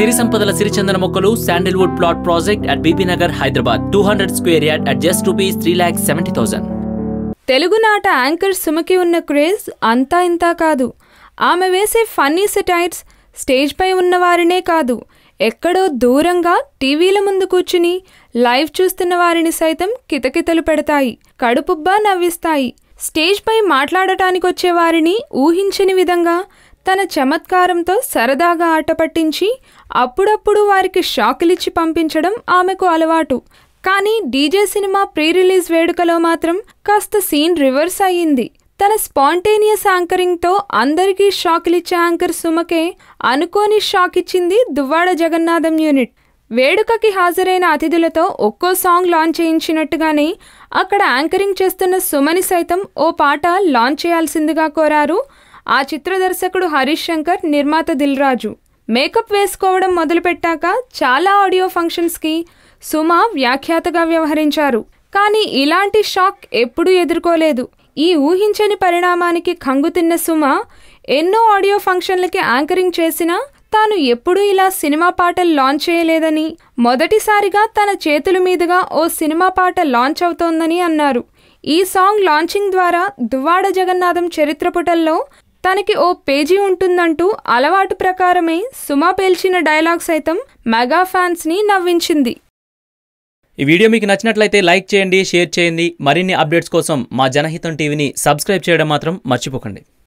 సిరి సంపదల సిరిచందన మొక్కలు sandalwood plot project at Bibi Nagar Hyderabad two hundred square yard at just rupees three lakh seventy thousand తెలుగునాట anchor సుమకి ఉన్న craze అంతా ఇంతా కాదు. ఆమె వేసే ఫన్నీ సెటైర్స్ స్టేజ్పై ఉన్నవారినే కాదు. ఎక్కడో దూరంగా టీవీల ముందు కూర్చుని లైవ్ చూస్తున్న వారిని సైతం కితకితలు పెడతాయి కడుపుబ్బా నవ్విస్తాయి. స్టేజ్పై మాట్లాడటానికి వచ్చే వారిని ఊహించని విధంగా తన చమత్కారంతో సరదాగా ఆట పట్టించి అప్పుడప్పుడు వారికి షాకులిచ్చి పంపించడం ఆమెకు అలవాటు. కానీ డీజే సినిమా ప్రీ రిలీజ్ వేడుకలో మాత్రం కాస్త సీన్ రివర్స్ అయ్యింది. తన స్పాంటేనియస్ యాంకరింగ్తో అందరికీ షాకులిచ్చే యాంకర్ సుమకే అనుకోని షాక్ ఇచ్చింది దువ్వాడ జగన్నాథం యూనిట్. వేడుకకి హాజరైన అతిథులతో ఒక్కో సాంగ్ లాంచ్ చేయించినట్టుగానే అక్కడ యాంకరింగ్ చేస్తున్న సుమని సైతం ఓ పాట లాంచ్ చేయాల్సిందిగా కోరారు. ఆ చిత్ర దర్శకుడు హరీష్ శంకర్ నిర్మాత దిల్రాజు. మేకప్ వేసుకోవడం మొదలుపెట్టాక చాలా ఆడియో ఫంక్షన్స్కి సుమ వ్యాఖ్యాతగా వ్యవహరించారు. కానీ ఇలాంటి షాక్ ఎప్పుడూ ఎదుర్కోలేదు. ఈ ఊహించని పరిణామానికి కంగుతిన్న సుమ ఎన్నో ఆడియో ఫంక్షన్లకి యాంకరింగ్ చేసినా తాను ఎప్పుడూ ఇలా సినిమా పాటలు లాంచ్ చేయలేదని మొదటిసారిగా తన చేతుల మీదుగా ఓ సినిమా పాట లాంచ్ అవుతోందని అన్నారు. ఈ సాంగ్ లాంచింగ్ ద్వారా దువ్వాడ జగన్నాథం చరిత్రపుటల్లో తనకి ఓ పేజీ ఉంటుందంటూ అలవాటు ప్రకారమే సుమా పేల్చిన డైలాగ్ సైతం మెగా ఫ్యాన్స్ని నవ్వించింది. ఈ వీడియో మీకు నచ్చినట్లయితే లైక్ చేయండి షేర్ చేయండి. మరిన్ని అప్డేట్స్ కోసం మా జనహితం టీవీని సబ్స్క్రైబ్ చేయడం మాత్రం మర్చిపోకండి.